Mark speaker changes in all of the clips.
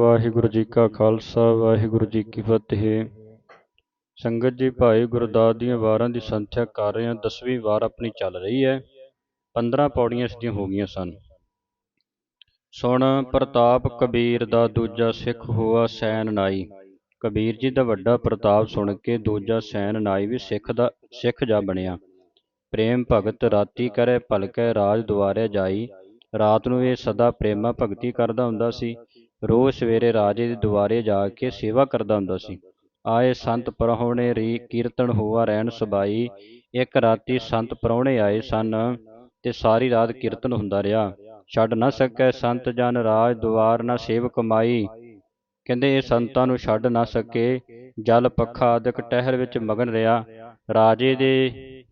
Speaker 1: ਵਾਹਿਗੁਰੂ ਜੀ ਕਾ ਖਾਲਸਾ, ਵਾਹਿਗੁਰੂ ਜੀ ਕੀ ਫਤਿਹ। ਸੰਗਤ ਜੀ, ਭਾਈ ਗੁਰਦਾਸ ਦੀਆਂ ਵਾਰਾਂ ਦੀ ਸੰਥਿਆ ਕਰ ਰਹੇ ਹਾਂ। ਦਸਵੀਂ ਵਾਰ ਆਪਣੀ ਚੱਲ ਰਹੀ ਹੈ। 15 ਪੌੜੀਆਂ ਇਸ ਦੀਆਂ ਹੋ ਗਈਆਂ ਸਨ। ਸੁਣ, ਪ੍ਰਤਾਪ ਕਬੀਰ ਦਾ ਦੂਜਾ ਸਿੱਖ ਹੋਆ ਸੈਨ ਨਾਈ। ਕਬੀਰ ਜੀ ਦਾ ਵੱਡਾ ਪ੍ਰਤਾਪ ਸੁਣ ਕੇ ਦੂਜਾ ਸੈਨ ਨਾਈ ਵੀ ਸਿੱਖ ਦਾ, ਸਿੱਖ ਜਾ ਬਣਿਆ। ਪ੍ਰੇਮ ਭਗਤ ਰਾਤੀ ਕਰੇ, ਭਲਕੇ ਰਾਜ ਦੁਆਰੇ ਜਾਈ। ਰਾਤ ਨੂੰ ਇਹ ਸਦਾ ਪ੍ਰੇਮਾ ਭਗਤੀ ਕਰਦਾ ਹੁੰਦਾ ਸੀ। ਰੋਜ਼ ਸਵੇਰੇ ਰਾਜੇ ਦੇ ਦੁਆਰੇ ਜਾ ਕੇ ਸੇਵਾ ਕਰਦਾ ਹੁੰਦਾ ਸੀ। ਆਏ ਸੰਤ ਪਰਹੁਣੇ ਰੀ ਕੀਰਤਨ ਹੋਆ ਰਹਿਣ ਸਬਾਈ ਇੱਕ ਰਾਤੀ ਸੰਤ ਪਰਹੁਣੇ ਆਏ ਸਨ ਤੇ ਸਾਰੀ ਰਾਤ ਕੀਰਤਨ ਹੁੰਦਾ ਰਿਹਾ। ਛੱਡ ਨਾ ਸਕੈ ਸੰਤ ਜਨ ਰਾਜ ਦੁਆਰ ਨਾ ਸੇਵ ਕਮਾਈ ਕਹਿੰਦੇ ਇਹ ਸੰਤਾਂ ਨੂੰ ਛੱਡ ਨਾ ਸਕੇ, ਜਲ ਪੱਖਾ ਅਦਕ ਟਹਿਰ ਵਿੱਚ ਮਗਨ ਰਿਹਾ। ਰਾਜੇ ਦੇ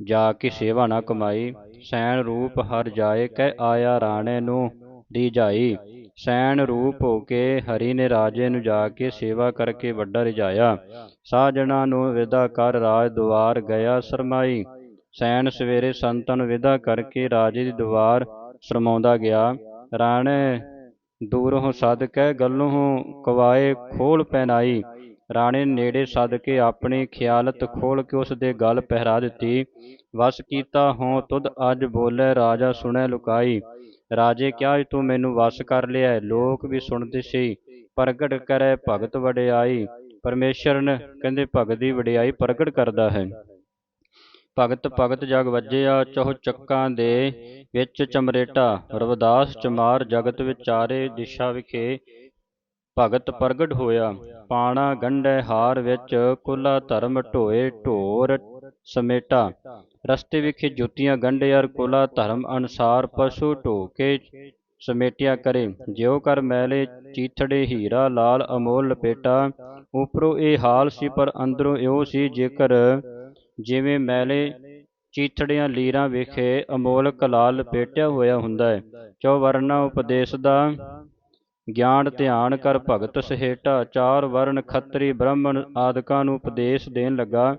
Speaker 1: ਜਾ ਕੇ ਸੇਵਾ ਨਾ ਕਮਾਈ, ਸੈਣ ਰੂਪ ਹਰ ਜਾਏ, ਕਹਿ ਆਇਆ ਰਾਣੇ ਨੂੰ ਦੀ ਜਾਈ। ਸੈਣ ਰੂਪ ਹੋ ਕੇ ਹਰੀ ਨੇ ਰਾਜੇ ਨੂੰ ਜਾ ਕੇ ਸੇਵਾ ਕਰਕੇ ਵੱਡਾ ਰਿਝਾਇਆ ਸਾਜਣਾ ਨੂੰ ਵਿਦਾ ਕਰ ਰਾਜ ਦੁਆਰ ਗਿਆ ਸਰਮਾਈ। ਸੈਣ ਸਵੇਰੇ ਸੰਤਾਂ ਨੂੰ ਵਿਦਾ ਕਰਕੇ ਰਾਜੇ ਦੀ ਦੁਆਰ ਸਰਮਾਉਂਦਾ ਗਿਆ। ਰਾਣੇ, ਦੂਰੋਂ ਸਦ ਕਹਿ ਗੱਲੋਂ ਕਵਾਏ ਖੋਲ ਪਹਿਨਾਈ। ਰਾਣੇ ਨੇੜੇ ਸਦ ਕੇ ਆਪਣੀ ਖਿਆਲਤ ਖੋਲ ਕੇ ਉਸ ਦੇ ਗਲ ਪਹਿਰਾ ਦਿੱਤੀ। ਵਸ ਕੀਤਾ ਹੋਂ ਤੁਧ ਅੱਜ ਬੋਲੇ, ਰਾਜਾ ਸੁਣੈ ਲੁਕਾਈ। ਰਾਜੇ ਕਿਹਾ ਤੂੰ ਮੈਨੂੰ ਵਸ ਕਰ ਲਿਆ ਲੋਕ ਵੀ ਸੁਣਦੇ ਸੀ, ਪ੍ਰਗਟ ਕਰੇ ਭਗਤ ਵਡਿਆਈ। ਪਰਮੇਸ਼ਰ ਕਹਿੰਦੇ, ਭਗਤ ਦੀ ਵਡਿਆਈ ਪ੍ਰਗਟ ਕਰਦਾ ਹੈ। ਭਗਤ ਭਗਤ ਜਗ ਵੱਜਿਆ, ਚਹੁ ਚੱਕਾਂ ਦੇ ਵਿੱਚ ਚਮਰੇਟਾ। ਰਵਦਾਸ ਚਮਾਰ ਜਗਤ ਵਿਚਾਰੇ ਦਿਸ਼ਾ ਵਿਖੇ ਭਗਤ ਪ੍ਰਗਟ ਹੋਇਆ। ਪਾਣਾ ਗੰਢੇ ਹਾਰ ਵਿੱਚ, ਕੁਲਾ ਧਰਮ ਢੋਏ ਢੋਰ ਸਮੇਟਾ। ਰਸਤੇ ਵਿਖੇ ਜੁੱਤੀਆਂ ਗੰਢੇ ਅਰ ਧਰਮ ਅਨਸਾਰ ਪਸ਼ੂ ਢੋ ਕੇ ਸਮੇਟਿਆ ਕਰੇ। ਜਿਉ ਕਰ ਮੈਲੇ ਚੀਥੜੇ ਹੀਰਾ ਲਾਲ ਅਮੋਲ ਲਪੇਟਾ। ਉਪਰੋਂ ਇਹ ਹਾਲ ਸੀ ਪਰ ਅੰਦਰੋਂ ਇਹੋ ਸੀ ਜੇਕਰ ਜਿਵੇਂ ਮੈਲੇ ਚੀਥੜਿਆਂ ਲੀਰਾਂ ਵਿਖੇ ਅਮੋਲ ਲਾਲ ਲਪੇਟਿਆ ਹੋਇਆ ਹੁੰਦਾ ਹੈ। ਚੌ ਵਰਨਾ ਉਪਦੇਸ਼ ਦਾ ਗਿਆਨ ਧਿਆਨ ਕਰ ਭਗਤ ਸਹੇਟਾ। ਚਾਰ ਵਰਨ ਖੱਤਰੀ ਬ੍ਰਾਹਮਣ ਆਦਿਕਾਂ ਨੂੰ ਉਪਦੇਸ਼ ਦੇਣ ਲੱਗਾ।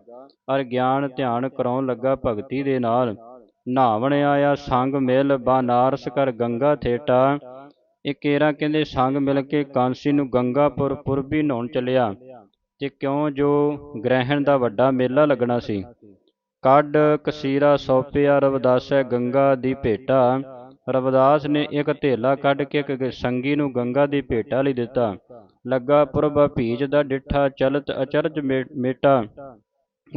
Speaker 1: ਅਰ ਗਿਆਨ ਧਿਆਨ ਕਰਾਉਣ ਲੱਗਾ ਭਗਤੀ ਦੇ ਨਾਲ। ਨਾਵਣ ਆਇਆ, ਸੰਗ ਮਿਲ ਬਾਨਾਰਸ ਕਰ ਗੰਗਾ ਥੇਟਾ। ਇਹ ਕੇਰਾ ਕਹਿੰਦੇ ਸੰਗ ਮਿਲ ਕੇ ਕਾਂਸੀ ਨੂੰ ਗੰਗਾਪੁਰ ਪੁਰਬੀ ਨਹਾਉਣ ਚੱਲਿਆ। ਤੇ ਕਿਉਂ ਜੋ ਗ੍ਰਹਿਣ ਦਾ ਵੱਡਾ ਮੇਲਾ ਲੱਗਣਾ ਸੀ। ਕੱਢ ਕਸੀਰਾ ਸੌਪਿਆ ਰਵਦਾਸੈ ਗੰਗਾ ਦੀ ਭੇਟਾ। ਰਵਦਾਸ ਨੇ ਇੱਕ ਢੇਲਾ ਕੱਢ ਕੇ ਇੱਕ ਸੰਗੀ ਨੂੰ ਗੰਗਾ ਦੀ ਭੇਟਾ ਲਈ ਦਿੱਤਾ। ਲੱਗਾ ਪੁਰਬ ਭੀਜ ਦਾ ਡਿੱਠਾ, ਚਲਤ ਅਚਰਜ ਮੇਟਾ।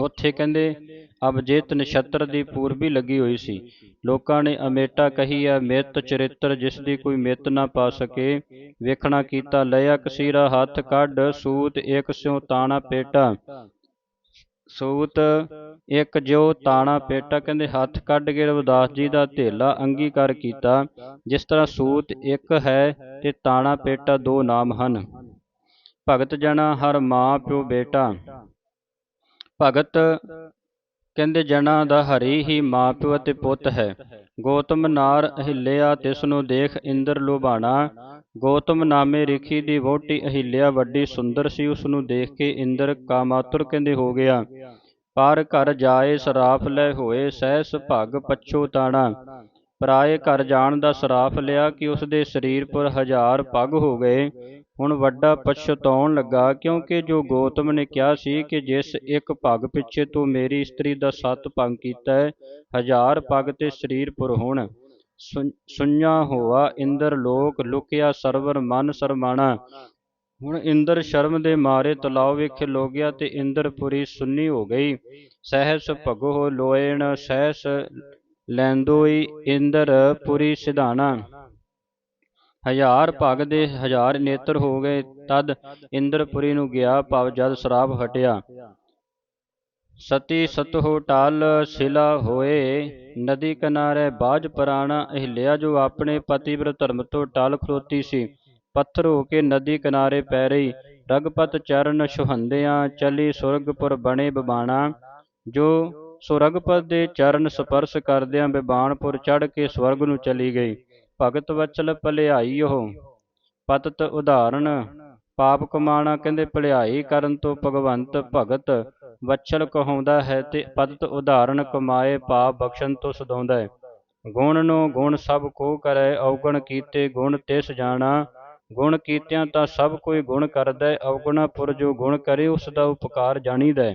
Speaker 1: ਉੱਥੇ ਕਹਿੰਦੇ ਅਬਜੇਤ ਨਛੱਤਰ ਦੀ ਪੂਰਬੀ ਲੱਗੀ ਹੋਈ ਸੀ। ਲੋਕਾਂ ਨੇ ਅਮੇਟਾ ਕਹੀ ਆ ਮਿੱਤ ਚਰਿੱਤਰ ਜਿਸ ਦੀ ਕੋਈ ਮਿੱਤ ਨਾ ਪਾ ਸਕੇ। ਵੇਖਣਾ ਕੀਤਾ ਲਿਆ ਕਸੀਰਾ ਹੱਥ ਕੱਢ, ਸੂਤ ਇੱਕ ਸਿਉ ਤਾਣਾ ਪੇਟਾ। ਸੂਤ ਇੱਕ ਜੋ ਤਾਣਾ ਪੇਟਾ। ਕਹਿੰਦੇ, ਹੱਥ ਕੱਢ ਕੇ ਰਵਿਦਾਸ ਜੀ ਦਾ ਧੇਲਾ ਅੰਗੀਕਾਰ ਕੀਤਾ। ਜਿਸ ਤਰ੍ਹਾਂ ਸੂਤ ਇੱਕ ਹੈ ਤੇ ਤਾਣਾ ਪੇਟਾ ਦੋ ਨਾਮ ਹਨ। ਭਗਤ ਜਣਾ ਹਰ ਮਾਂ ਪਿਓ ਬੇਟਾ। ਭਗਤ ਕਹਿੰਦੇ ਜਣਾ ਦਾ ਹਰੀ ਹੀ ਮਾਂ ਪਿਓ ਅਤੇ ਪੁੱਤ ਹੈ। ਗੌਤਮ ਨਾਰ ਅਹਿਲਿਆ ਤਿਸ ਨੂੰ ਦੇਖ ਇੰਦਰ ਲੋਭਾਣਾ। ਗੋਤਮ ਨਾਮੇ ਰਿਖੀ ਦੀ ਵੋਟੀ ਅਹਿਲਿਆ, ਵੱਡੀ ਸੁੰਦਰ ਸੀ ਉਸ ਨੂੰ ਦੇਖ ਕੇ ਇੰਦਰ ਕਾਮਾਤੁਰ ਕਹਿੰਦੇ, ਹੋ ਗਿਆ। ਪਰ ਘਰ ਜਾਏ, ਸਰਾਫ ਲੈ ਹੋਏ, ਸਹਿਸ ਭਗ ਪਛੋ ਤਾਣਾ। ਪਰਾਏ ਘਰ ਜਾਣ ਦਾ ਸਰਾਫ ਲਿਆ ਕਿ ਉਸ ਦੇ ਸਰੀਰ ਪਰ ਹਜ਼ਾਰ ਪੱਗ ਹੋ ਗਏ। ਹੁਣ ਵੱਡਾ ਪਛਤਾਉਣ ਲੱਗਾ, ਕਿਉਂਕਿ ਜੋ ਗੌਤਮ ਨੇ ਕਿਹਾ ਸੀ ਕਿ ਜਿਸ ਇੱਕ ਪੱਗ ਪਿੱਛੇ ਤੂੰ ਮੇਰੀ ਇਸਤਰੀ ਦਾ ਸੱਤ ਭੰਗ ਕੀਤਾ ਹੈ, ਹਜ਼ਾਰ ਪੱਗ ਤੇ ਸਰੀਰ ਪੁਰ ਹੋਣ। ਸੁඤਾ ਹੋਆ, ਇੰਦਰ ਲੋਕ ਲੁਕਿਆ, ਸਰਵਰ ਮਨ ਸਰਮਾਣਾ। ਹੁਣ ਇੰਦਰ ਸ਼ਰਮ ਦੇ ਮਾਰੇ ਤਲਾਉ ਲੋ ਗਿਆ ਤੇ ਇੰਦਰਪੁਰੀ ਸੁੰਨੀ ਹੋ ਗਈ। ਸਹਿਸ ਭਗੋ ਲੋਇਣ ਸਹਿਸ ਲੈਂਦੋਈ, ਇੰਦਰ ਪੁਰੀ ਸਿਧਾਣਾ। ਹਜ਼ਾਰ ਭਗ ਦੇ ਹਜ਼ਾਰ ਨੇਤਰ ਹੋ ਗਏ, ਤਦ ਇੰਦਰਪੁਰੀ ਨੂੰ ਗਿਆ ਭਵ ਜਦ ਸ਼ਰਾਬ ਹਟਿਆ। ਸਤੀ ਸਤਹੁ ਟਾਲ ਸਿਲਾ ਹੋਏ, ਨਦੀ ਕਿਨਾਰੇ ਬਾਜ ਪ੍ਰਾਣਾ ਅਹਿਲਿਆ ਜੋ ਆਪਣੇ ਪਤੀ ਵਿਰ ਧਰਮ ਤੋਂ ਟਾਲ ਖਲੋਤੀ ਸੀ। ਪੱਥਰ ਹੋ ਕੇ ਨਦੀ ਕਿਨਾਰੇ ਪੈ ਰਹੀ, ਰਗਪਤ ਚਰਨ ਸੁਹੰਦਿਆਂ ਚਲੀ ਸੁਰਗਪੁਰ ਬਣੇ ਬਬਾਣਾ, ਜੋ ਸੁਰਗਪਤ ਦੇ ਚਰਨ ਸਪਰਸ਼ ਕਰਦਿਆਂ ਬਿਬਾਨਪੁਰ ਚੜ ਕੇ ਸਵਰਗ ਨੂੰ ਚਲੀ ਗਈ। ਭਗਤ ਵਚਲ ਭਲਿਆਈ ਉਹ। ਪਤਤ ਉਦਾਹਰਣ, ਪਾਪ ਕਮਾਣਾ ਕਹਿੰਦੇ ਭਲਿਆਈ ਕਰਨ ਤੋਂ ਭਗਵੰਤ ਭਗਤ ਵਚਲ ਕਹਾਉਂਦਾ ਹੈ ਤੇ ਪਤਤ ਉਦਾਹਰਣ, ਕਮਾਏ ਪਾਪ ਬਖਸ਼ਣ ਤੋਂ ਸਦਾਉਂਦਾ ਹੈ। ਗੁਣ ਨੂੰ ਗੁਣ ਸਭ ਕੋ ਕਰੈ, ਔਗਣ ਕੀਤੇ ਗੁਣ ਤਿਸ ਜਾਣਾ। ਗੁਣ ਕੀਤਿਆਂ ਤਾਂ ਸਭ ਕੋਈ ਗੁਣ ਕਰਦਾ ਹੈ ਅਵਗੁਣਾ ਪੁਰ ਜੋ ਗੁਣ ਕਰੇ ਉਸ ਦਾ ਉਪਕਾਰ ਜਾਣੀਦਾ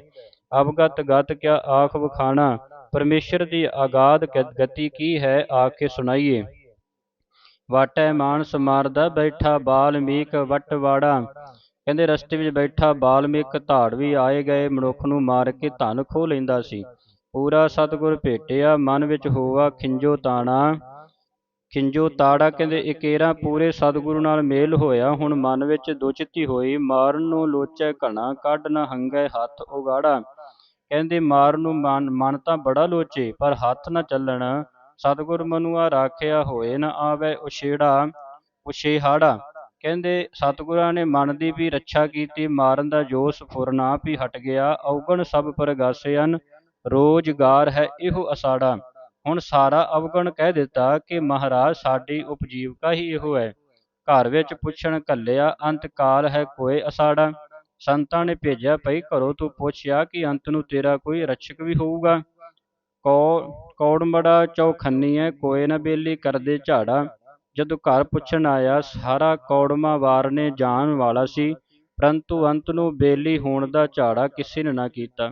Speaker 1: ਅਵਗਤ ਗਤ ਕਿਆ ਆਖ ਵਖਾਣਾ, ਪਰਮੇਸ਼ਰ ਦੀ ਆਗਾਧ ਗਤੀ ਕੀ ਹੈ ਆ ਕੇ ਸੁਣਾਈਏ। ਵਾਟੈ ਮਾਨਸ ਮਾਰਦਾ ਬੈਠਾ ਬਾਲਮੀਕ ਵਟਵਾੜਾ। ਕਹਿੰਦੇ ਰਸਤੇ ਵਿੱਚ ਬੈਠਾ ਬਾਲਮੀਕ ਧਾੜਵੀ ਆਏ ਗਏ, ਮਨੁੱਖ ਨੂੰ ਮਾਰ ਕੇ ਧਨ ਖੋਹ ਲੈਂਦਾ ਸੀ। ਪੂਰਾ ਸਤਿਗੁਰ ਭੇਟਿਆ, ਮਨ ਵਿੱਚ ਹੋਵਾ ਖਿੰਜੋ ਤਾਣਾ। ਖਿੰਜੋ ਤਾੜਾ ਕਹਿੰਦੇ ਇਕੇਰਾ ਪੂਰੇ ਸਤਿਗੁਰੂ ਨਾਲ ਮੇਲ ਹੋਇਆ, ਹੁਣ ਮਨ ਵਿੱਚ ਦੁਚਿੱਤੀ ਹੋਈ, ਮਾਰਨ ਨੂੰ ਲੋਚੈ ਘਣਾ, ਕੱਢ ਨਾ ਹੰਗੈ ਹੱਥ ਉਗਾੜਾ। ਕਹਿੰਦੇ ਮਾਰਨ ਨੂੰ ਮਨ ਮਨ ਤਾਂ ਬੜਾ ਲੋਚੇ, ਪਰ ਹੱਥ ਨਾ ਚੱਲਣ। ਸਤਿਗੁਰ ਮਨੁਆ ਰਾਖਿਆ ਹੋਏ ਨਾ ਆਵੇ ਉਛੇੜਾ, ਉਛੇਹਾੜਾ। ਕਹਿੰਦੇ, ਸਤਿਗੁਰਾਂ ਨੇ ਮਨ ਦੀ ਵੀ ਰੱਛਾ ਕੀਤੀ, ਮਾਰਨ ਦਾ ਜੋਸ਼ ਫੁਰਨਾ ਵੀ ਹਟ ਗਿਆ। ਔਗਣ ਸਭ ਪਰਗਾਸਿਆਨ ਰੋਜ਼ਗਾਰ ਹੈ ਇਹੋ ਅਸਾੜਾ। ਹੁਣ ਸਾਰਾ ਅਵਗਣ ਕਹਿ ਦਿੱਤਾ ਕਿ ਮਹਾਰਾਜ ਸਾਡੀ ਉਪਜੀਵਕਾ ਹੀ ਇਹੋ ਹੈ। ਘਰ ਵਿੱਚ ਪੁੱਛਣ ਕੱਲਿਆ ਅੰਤ ਕਾਲ ਹੈ ਕੋਏ ਅਸਾੜਾ? ਸੰਤਾਂ ਨੇ ਭੇਜਿਆ, ਭਈ ਘਰੋਂ ਤੂੰ ਪੁੱਛਿਆ ਕਿ ਅੰਤ ਨੂੰ ਤੇਰਾ ਕੋਈ ਰક્ષਕ ਵੀ ਹੋਊਗਾ? ਕੌ ਕੌੜਮੜਾ ਚੌਖੰਨੀ ਕੋਏ ਨਾ ਬੇਲੀ ਕਰਦੇ ਝਾੜਾ। ਜਦੋਂ ਘਰ ਪੁੱਛਣ ਆਇਆ, ਸਾਰਾ ਕੌੜਮਾ ਵਾਰ ਜਾਣ ਵਾਲਾ ਸੀ, ਪਰੰਤੂ ਅੰਤ ਨੂੰ ਬੇਲੀ ਹੋਣ ਦਾ ਝਾੜਾ ਕਿਸੇ ਨੇ ਨਾ ਕੀਤਾ।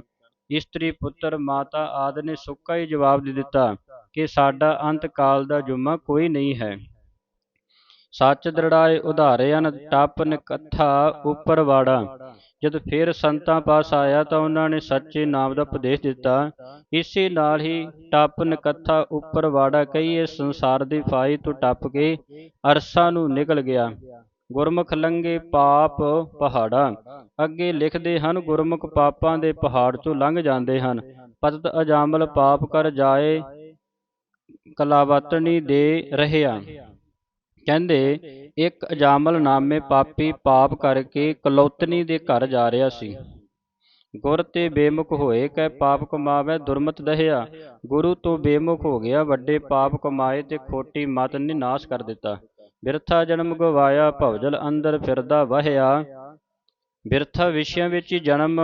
Speaker 1: ਇਸਤਰੀ ਪੁੱਤਰ ਮਾਤਾ ਆਦਿ ਨੇ ਸੁੱਕਾ ਹੀ ਜਵਾਬ ਦੇ ਦਿੱਤਾ ਕਿ ਸਾਡਾ ਅੰਤ ਕਾਲ ਦਾ ਜੁਮਾ ਕੋਈ ਨਹੀਂ ਹੈ। ਸੱਚ ਦ੍ਰਿੜਾਏ ਉਧਾਰਿਆਨ ਟੱਪ ਨਿਕੱਥਾ ਉਪਰ ਵਾੜਾ। ਜਦ ਫਿਰ ਸੰਤਾਂ ਪਾਸ ਆਇਆ ਤਾਂ ਉਹਨਾਂ ਨੇ ਸੱਚੇ ਨਾਮ ਦਾ ਉਪਦੇਸ਼ ਦਿੱਤਾ। ਇਸੇ ਨਾਲ ਹੀ ਟੱਪ ਨਿਕੱਥਾ ਉੱਪਰ ਵਾੜਾ ਕਹੀਏ ਸੰਸਾਰ ਦੀ ਫਾਈ ਤੋਂ ਟੱਪ ਕੇ ਅਰਸਾਂ ਨੂੰ ਨਿਕਲ ਗਿਆ। ਗੁਰਮੁਖ ਲੰਘੇ ਪਾਪ ਪਹਾੜਾ। ਅੱਗੇ ਲਿਖਦੇ ਹਨ, ਗੁਰਮੁਖ ਪਾਪਾਂ ਦੇ ਪਹਾੜ ਤੋਂ ਲੰਘ ਜਾਂਦੇ ਹਨ। ਪਤਤ ਅਜਾਮਲ ਪਾਪ ਕਰ ਜਾਏ, ਕਲਾਵਤਨੀ ਦੇ ਰਹਿਆ। ਕਹਿੰਦੇ, ਇੱਕ ਅਜਾਮਲ ਨਾਮੇ ਪਾਪੀ ਪਾਪ ਕਰਕੇ ਕਲੌਤਨੀ ਦੇ ਘਰ ਜਾ ਰਿਹਾ ਸੀ। ਗੁਰ ਤੇ ਬੇਮੁਖ ਹੋਏ ਕੈ ਪਾਪ ਕਮਾਵੇ ਦੁਰਮਤ ਦਹਿਆ। ਗੁਰੂ ਤੋਂ ਬੇਮੁਖ ਹੋ ਗਿਆ, ਵੱਡੇ ਪਾਪ ਕਮਾਏ ਤੇ ਖੋਟੀ ਮਤ ਨੇ ਨਾਸ਼ ਕਰ ਦਿੱਤਾ। ਬਿਰਥਾ ਜਨਮ ਗਵਾਇਆ, ਭਵਜਲ ਅੰਦਰ ਫਿਰਦਾ ਵਹਿਆ। ਬਿਰਥਾ ਵਿਸ਼ਿਆਂ ਵਿੱਚ ਹੀ ਜਨਮ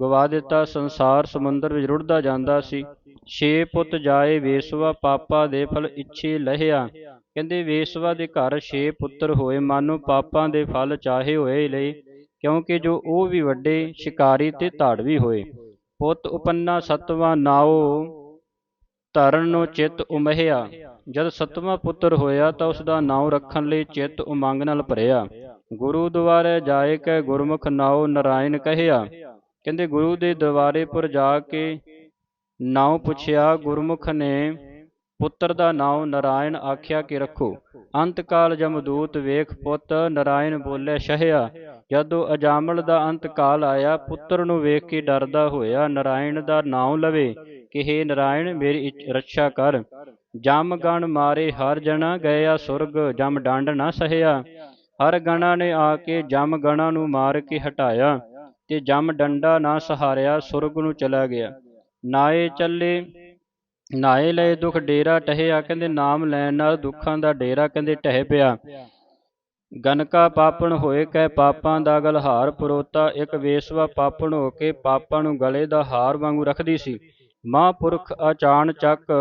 Speaker 1: ਗਵਾ ਦਿੱਤਾ, ਸੰਸਾਰ ਸਮੁੰਦਰ ਵਿੱਚ ਰੁੜਦਾ ਜਾਂਦਾ ਸੀ। ਛੇ ਪੁੱਤ ਜਾਏ, ਵੇਸਵਾ ਪਾਪਾ ਦੇ ਫਲ ਇੱਛੇ ਲਹਿਆ। ਕਹਿੰਦੇ ਵੇਸਵਾ ਦੇ ਘਰ ਛੇ ਪੁੱਤਰ ਹੋਏ, ਮਾਨੋ ਪਾਪਾਂ ਦੇ ਫਲ ਚਾਹੇ ਹੋਏ ਲਈ, ਕਿਉਂਕਿ ਜੋ ਉਹ ਵੀ ਵੱਡੇ, ਸ਼ਿਕਾਰੀ ਤੇ ਧਾੜਵੀ ਹੋਏ। ਪੁੱਤ ਉਪੰਨਾ ਸਤਵਾਂ ਨਾਉ ਧਰਨ ਨੂੰ ਚਿੱਤ ਉਮਹਿਆ। ਜਦ ਸਤਵਾਂ ਪੁੱਤਰ ਹੋਇਆ ਤਾਂ ਉਸ ਦਾ ਨਾਉ ਰੱਖਣ ਲਈ ਚਿੱਤ ਉਮੰਗ ਨਾਲ ਭਰਿਆ। ਗੁਰੂ ਦੁਆਰੇ ਜਾਏ ਕੈ ਗੁਰਮੁਖ ਨਾਉ ਨਰਾਇਣ ਕਹਿਆ। ਕਹਿੰਦੇ ਗੁਰੂ ਦੇ ਦਰਬਾਰੇ ਪਰ ਜਾ ਕੇ ਨਾਉ ਪੁੱਛਿਆ, ਗੁਰਮੁਖ ਨੇ ਪੁੱਤਰ ਦਾ ਨਾਉ ਨਰਾਇਣ ਆਖਿਆ ਕਿ ਰੱਖੋ। ਅੰਤਕਾਲ ਜਮਦੂਤ ਵੇਖ ਪੁੱਤ, ਨਰਾਇਣ ਬੋਲੇ, ਸ਼ਹਿਆ, ਜਦੋਂ ਅਜਾਮਲ ਦਾ ਅੰਤਕਾਲ ਆਇਆ, ਪੁੱਤਰ ਨੂੰ ਵੇਖ ਕੇ ਡਰਦਾ ਹੋਇਆ, ਨਰਾਇਣ ਦਾ ਨਾਉ ਲਵੇ ਕਿ ਹੇ ਨਰਾਇਣ, ਮੇਰੀ ਇੱਛ- ਕਰ। ਜਮ ਗਣ ਮਾਰੇ ਹਰ ਜਣਾ ਗਇਆ ਸੁਰਗ, ਜਮ ਡੰਡ ਨਾ ਸਹਿਆ। ਹਰ ਗਣਾ ਨੇ ਆ ਕੇ ਜਮ ਗਣਾ ਨੂੰ ਮਾਰ ਕੇ ਹਟਾਇਆ ਤੇ ਜਮ ਡੰਡਾ ਨਾ ਸਹਾਰਿਆ, ਸੁਰਗ ਨੂੰ ਚਲਾ ਗਿਆ। ਨਾਏ ਚੱਲੇ ਨਾਏ ਲਏ ਦੁਖ ਡੇਰਾ ਟਹਿਆ, ਕਹਿੰਦੇ ਨਾਮ ਲੈਣ ਨਾਲ ਦੁੱਖਾਂ ਦਾ ਡੇਰਾ ਕਹਿੰਦੇ ਟਹਿ ਪਿਆ। ਗਨਕਾ ਪਾਪਣ ਹੋਏ ਕੈ ਪਾਪਾਂ ਦਾ ਗਲਹਾਰ ਪਰੋਤਾ, ਇੱਕ ਵੇਸਵਾ ਪਾਪਣ ਹੋ ਕੇ ਪਾਪਾਂ ਨੂੰ ਗਲੇ ਦਾ ਹਾਰ ਵਾਂਗੂ ਰੱਖਦੀ ਸੀ। ਮਹਾਂਪੁਰਖ ਅਚਾਨ ਚੱਕ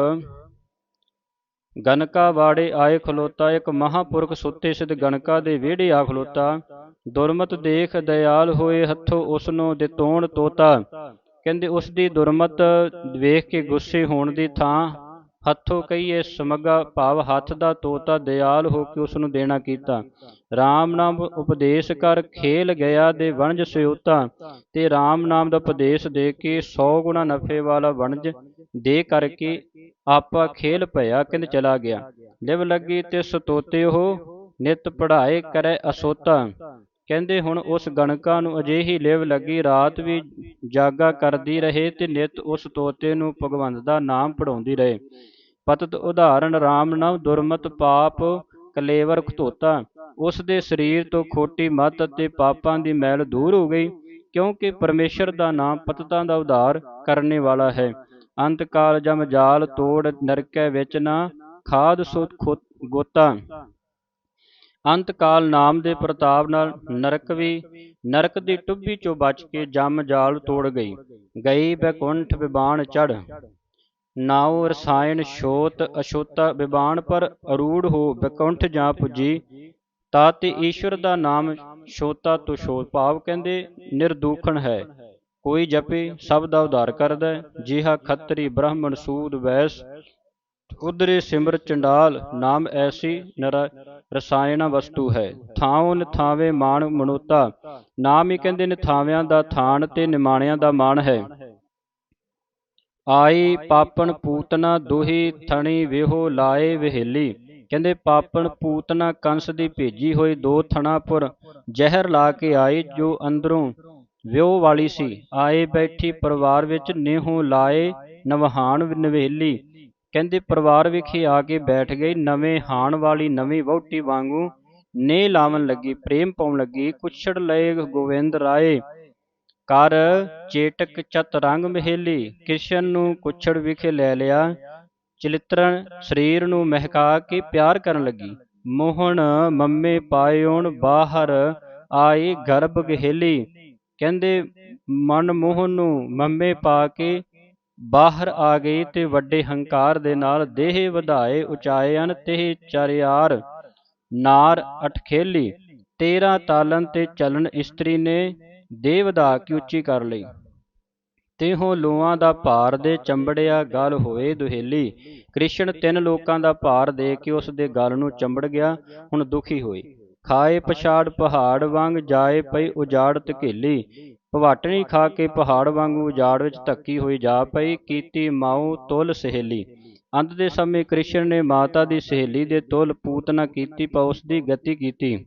Speaker 1: ਗਨਕਾ ਵਾੜੇ ਆਏ ਖਲੋਤਾ, ਇੱਕ ਮਹਾਂਪੁਰਖ ਸੁੱਤੇ ਸਿਧ ਗਨਕਾ ਦੇ ਵਿਹੜੇ ਆ ਖਲੋਤਾ। ਦੁਰਮਤ ਦੇਖ ਦਇਆਲ ਹੋਏ ਹੱਥੋਂ ਉਸ ਨੂੰ ਦਿਤੋਣ ਤੋਤਾ। ਕਹਿੰਦੇ ਉਸ ਦੀ ਦੁਰਮਤ ਵੇਖ ਕੇ ਗੁੱਸੇ ਹੋਣ ਦੀ ਥਾਂ ਹੱਥੋਂ ਕਹੀਏ ਸਮਗਾ ਭਾਵ ਹੱਥ ਦਾ ਤੋਤਾ ਦਿਆਲ ਹੋ ਕੇ ਉਸ ਨੂੰ ਦੇਣਾ ਕੀਤਾ। RAM ਨਾਮ ਉਪਦੇਸ਼ ਕਰ ਖੇਲ ਗਿਆ ਦੇ ਵਣਜ ਸਿਉਤਾ ਤੇ RAM ਨਾਮ ਦਾ ਉਪਦੇਸ਼ ਦੇ ਕੇ 100 ਗੁਣਾ ਨਫੇ ਵਾਲਾ ਵਣਜ ਦੇ ਕਰਕੇ ਆਪਾ ਖੇਲ ਭਇਆ ਕਹਿੰਦੇ ਚਲਾ ਗਿਆ। ਲਿਵ ਲੱਗੀ ਤੇ ਸਤੋਤੇ ਉਹ, ਨਿਤ ਪੜਾਏ ਕਰੇ ਅਸੋਤਾ ਕਹਿੰਦੇ ਹੁਣ ਉਸ ਗਣਕਾ ਨੂੰ ਅਜਿਹੀ ਲਿਵ ਲੱਗੀ, ਰਾਤ ਵੀ ਜਾਗਾ ਕਰਦੀ ਰਹੇ ਤੇ ਨਿਤ ਉਸ ਤੋਤੇ ਨੂੰ ਭਗਵੰਤ ਦਾ ਨਾਮ ਪੜਾਉਂਦੀ ਰਹੇ। ਪਤਤ ਉਦਾਹਰਣ RAM ਨਾਮ ਦੁਰਮਤ ਪਾਪ ਕਲੇਵਰ ਧੋਤਾ ਉਸ ਦੇ ਸਰੀਰ ਤੋਂ ਖੋਟੀ ਮਤ ਅਤੇ ਪਾਪਾਂ ਦੀ ਮੈਲ ਦੂਰ ਹੋ ਗਈ, ਕਿਉਂਕਿ ਪਰਮੇਸ਼ਰ ਦਾ ਨਾਮ ਪਤਤਾਂ ਦਾ ਉਧਾਰ ਕਰਨੇ ਵਾਲਾ ਹੈ। ਅੰਤ ਕਾਲ ਜਮ ਜਾਲ ਤੋੜ ਨਰਕੈ ਵਿੱਚ ਨਾ, ਖਾਦ ਸੋ ਖੋ- ਗੋਤਾ। ਅੰਤਕਾਲ ਨਾਮ ਦੇ ਪ੍ਰਤਾਪ ਨਾਲ ਨਰਕ ਵੀ, ਨਰਕ ਦੀ ਟੁੱਬੀ ਚੋਂ ਬਚ ਕੇ ਜਮ ਜਾਲ ਤੋੜ ਗਈ। ਗਈ ਬੈਕੁੰਠ ਵਿਬਾਨ ਚੜ ਨਾਉ ਰਸਾਇਣ ਛੋਤ ਅਛੋਤਾ ਵਿਬਾਨ ਪਰ ਅਰੂੜ ਹੋ ਬੈਕੁੰਠ ਜਾ ਪੁਜੀ। ਤਾ ਤੇ ਈਸ਼ਵਰ ਦਾ ਨਾਮ ਛੋਤਾ ਤੋਂ ਛੋਤ ਭਾਵ ਕਹਿੰਦੇ ਨਿਰਦੂਖਣ ਹੈ। ਕੋਈ ਜਪੇ, ਸਭ ਦਾ ਉਧਾਰ ਕਰਦਾ ਜਿਹਾ ਖੱਤਰੀ ਬ੍ਰਾਹਮਣ ਸੂਦ ਵੈਸ ਉਦਰੇ ਸਿਮਰ ਚੰਡਾਲ, ਨਾਮ ਐਸੀ ਨਰ ਰਸਾਇਣ ਵਸਤੂ ਹੈ। ਥਾਉ ਨਿਥਾਵੇ ਮਾਣ ਮਨੋਤਾ। ਨਾਮ ਹੀ ਕਹਿੰਦੇ ਨਿਥਾਵਿਆਂ ਦਾ ਥਾਨ ਤੇ ਨਿਮਾਣਿਆਂ ਦਾ ਮਾਣ ਹੈ। ਆਈ ਪਾਪਣ ਪੂਤਨਾ ਦੋਹੀ ਥਣੀ ਵਿਹੋ ਲਾਏ ਵਿਹੇਲੀ। ਕਹਿੰਦੇ ਪਾਪਣ ਪੂਤਨਾ ਕੰਸ ਦੀ ਭੇਜੀ ਹੋਈ ਦੋ ਥਣਾਪੁਰ ਜ਼ਹਿਰ ਲਾ ਕੇ ਆਏ ਜੋ ਅੰਦਰੋਂ ਵਿਉ ਵਾਲੀ ਸੀ। ਆਏ ਬੈਠੀ ਪਰਿਵਾਰ ਵਿੱਚ ਨੇਹੋਂ ਲਾਏ ਨਵਹਾਨ ਨਵੇਲੀ। ਕਹਿੰਦੇ ਪਰਿਵਾਰ ਵਿਖੇ ਆ ਕੇ ਬੈਠ ਗਈ ਨਵੇਂ ਹਾਣ ਵਾਲੀ ਨਵੀਂ ਵਹੁਟੀ ਵਾਂਗੂ ਨੇ ਲਾਵਣ ਲੱਗੀ, ਪ੍ਰੇਮ ਪਾਉਣ ਲੱਗੀ, ਕੁਛੜ ਲਏ ਗੋਵਿੰਦ ਰਾਏ। ਕਰ ਚੇਟਕ ਚਤ ਰੰਗ ਮਹਿਲੀ, ਕ੍ਰਿਸ਼ਨ ਨੂੰ ਕੁਛੜ ਵਿਖੇ ਲੈ ਲਿਆ ਚਲਿਤਰਨ ਸਰੀਰ ਨੂੰ ਮਹਿਕਾ ਕੇ ਪਿਆਰ ਕਰਨ ਲੱਗੀ। ਮੋਹਣ ਮੰਮੇ ਪਾਇਓਣ ਬਾਹਰ ਆਈ ਗਰਭ ਗਹਿਲੀ, ਕਹਿੰਦੇ ਮਨ ਮੋਹਨ ਨੂੰ ਮੰਮੇ ਪਾ ਕੇ ਬਾਹਰ ਆ ਗਈ ਤੇ ਵੱਡੇ ਹੰਕਾਰ ਦੇ ਨਾਲ ਦੇਹ ਵਧਾਏ, ਉਚਾਏ ਅਨ ਤੇ ਚਰਿਆਰ, ਨਾਰ ਅਟਖੇਲੀ ਤੇਰਾ ਤਾਲਨ ਤੇ ਚਲਨ ਇਸਤਰੀ ਨੇ ਦੇਹ ਵਧਾ ਕੇ ਉੱਚੀ ਕਰ ਲਈ। ਤੇਹੋਂ ਲੋਆਂ ਦਾ ਭਾਰ ਦੇ ਚੰਬੜਿਆ ਗਲ ਹੋਏ ਦੁਹੇਲੀ। ਕ੍ਰਿਸ਼ਨ ਤਿੰਨ ਲੋਕਾਂ ਦਾ ਭਾਰ ਦੇ ਕੇ ਉਸ ਦੇ ਗਲ ਨੂੰ ਚੰਬੜ ਗਿਆ, ਹੁਣ ਦੁਖੀ ਹੋਈ ਖਾਏ ਪਛਾੜ ਪਹਾੜ ਵਾਂਗ ਜਾਏ ਪਈ ਉਜਾੜ ਧਕੇਲੀ ਭਵਾਟਣੀ ਖਾ ਕੇ ਪਹਾੜ ਵਾਂਗੂ ਉਜਾੜ ਵਿੱਚ ਧੱਕੀ ਹੋਈ ਜਾ ਪਈ ਕੀਤੀ ਮਾਉ ਤੁਲ ਸਹੇਲੀ। ਅੰਤ ਦੇ ਸਮੇਂ ਕ੍ਰਿਸ਼ਨ ਨੇ ਮਾਤਾ ਦੀ ਸਹੇਲੀ ਦੇ ਤੁਲ ਪੂਤਨਾ ਕੀਤੀ ਪਰ ਉਸ ਦੀ ਗਤੀ ਕੀਤੀ।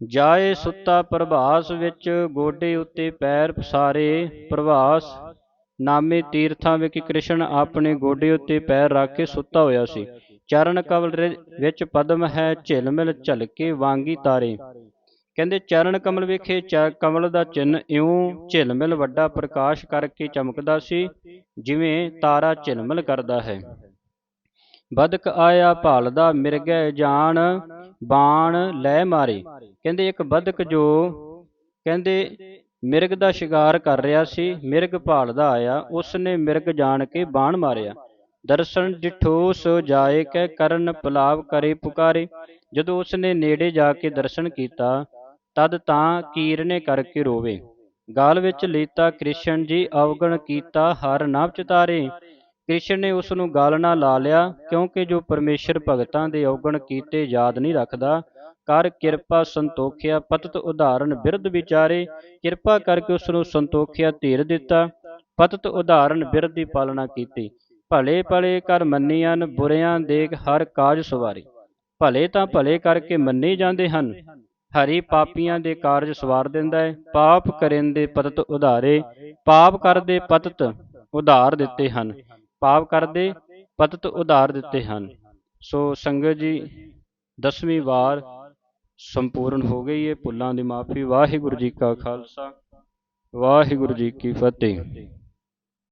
Speaker 1: ਜਾਏ ਸੁੱਤਾ ਪ੍ਰਭਾਸ ਵਿੱਚ ਗੋਡੇ ਉੱਤੇ ਪੈਰ ਪਸਾਰੇ ਪ੍ਰਭਾਸ। ਨਾਮੇ ਤੀਰਥਾਂ ਵਿੱਚ ਕ੍ਰਿਸ਼ਨ ਆਪਣੇ ਗੋਡੇ ਉੱਤੇ ਪੈਰ ਰੱਖ ਕੇ ਸੁੱਤਾ ਹੋਇਆ ਸੀ। ਚਰਨ ਕਮਲ ਵਿੱਚ ਪਦਮ ਹੈ ਝਿਲਮਿਲ ਝਲਕੇ ਵਾਂਗੀ ਤਾਰੇ। ਕਹਿੰਦੇ ਚਰਨ ਕਮਲ ਵਿਖੇ ਕਮਲ ਦਾ ਚਿੰਨ ਇਉਂ ਝਿਲਮਿਲ ਵੱਡਾ ਪ੍ਰਕਾਸ਼ ਕਰਕੇ ਚਮਕਦਾ ਸੀ, ਜਿਵੇਂ ਤਾਰਾ ਝਿਲਮਿਲ ਕਰਦਾ ਹੈ। ਬਦਕ ਆਇਆ ਭਾਲਦਾ ਮਿਰਗੈ ਜਾਣ, ਬਾਣ ਲੈ ਮਾਰੇ। ਕਹਿੰਦੇ ਇੱਕ ਬਦਕ ਜੋ ਕਹਿੰਦੇ ਮਿਰਗ ਦਾ ਸ਼ਿਕਾਰ ਕਰ ਰਿਹਾ ਸੀ, ਮਿਰਗ ਭਾਲਦਾ ਆਇਆ, ਉਸਨੇ ਮਿਰਗ ਜਾਣ ਕੇ ਬਾਣ ਮਾਰਿਆ। ਦਰਸ਼ਨ ਡਿਠੋ ਸੋ ਜਾਏ ਕੈ ਕਰਨ ਪਲਾਵ ਕਰੇ ਪੁਕਾਰੇ। ਜਦੋਂ ਉਸਨੇ ਨੇੜੇ ਜਾ ਕੇ ਦਰਸ਼ਨ ਕੀਤਾ ਤਦ ਤਾਂ ਕੀਰਨੇ ਕਰਕੇ ਰੋਵੇ। ਗਾਲ ਵਿੱਚ ਲੀਤਾ, ਕ੍ਰਿਸ਼ਨ ਜੀ ਅਵਗਣ ਕੀਤਾ, ਹਰ ਨਵ ਚਤਾਰੇ। ਕ੍ਰਿਸ਼ਨ ਨੇ ਉਸ ਨੂੰ ਗਾਲ ਨਾ ਲਾ ਲਿਆ, ਕਿਉਂਕਿ ਜੋ ਪਰਮੇਸ਼ਰ ਭਗਤਾਂ ਦੇ ਅਵਗਣ ਕੀਤੇ ਯਾਦ ਨਹੀਂ ਰੱਖਦਾ। ਕਰ ਕਿਰਪਾ ਸੰਤੋਖਿਆ, ਪਤਤ ਉਦਾਹਰਨ ਬਿਰਧ ਵਿਚਾਰੇ। ਕਿਰਪਾ ਕਰਕੇ ਉਸ ਨੂੰ ਸੰਤੋਖਿਆ ਧੀਰ ਦਿੱਤਾ, ਪਤਤ ਉਦਾਹਰਨ ਬਿਰਧ ਦੀ ਪਾਲਣਾ ਕੀਤੀ। ਭਲੇ ਭਲੇ ਕਰ ਮੰਨੀਆਂ ਬੁਰਿਆਂ ਦੇਖ ਹਰ ਕਾਜ ਸਵਾਰੇ। ਭਲੇ ਤਾਂ ਭਲੇ ਕਰਕੇ ਮੰਨੇ ਜਾਂਦੇ ਹਨ। ਹਰੀ ਪਾਪੀਆਂ ਦੇ ਕਾਰਜ ਸਵਾਰ ਦਿੰਦਾ ਹੈ। ਪਾਪ ਕਰਿੰਦੇ ਪਤਤ ਉਧਾਰੇ, ਪਾਪ ਕਰਦੇ ਪਤਤ ਉਧਾਰ ਦਿੱਤੇ ਹਨ। ਪਾਪ ਕਰਦੇ ਪਤਤ ਉਧਾਰ ਦਿੱਤੇ ਹਨ। ਸੋ ਸੰਗਤ ਜੀ, ਦਸਵੀਂ ਵਾਰ ਸੰਪੂਰਨ ਹੋ ਗਈ ਹੈ। ਭੁੱਲਾਂ ਦੀ ਮਾਫੀ। ਵਾਹਿਗੁਰੂ ਜੀ ਕਾ ਖਾਲਸਾ, ਵਾਹਿਗੁਰੂ ਜੀ ਕੀ ਫਤਿਹ।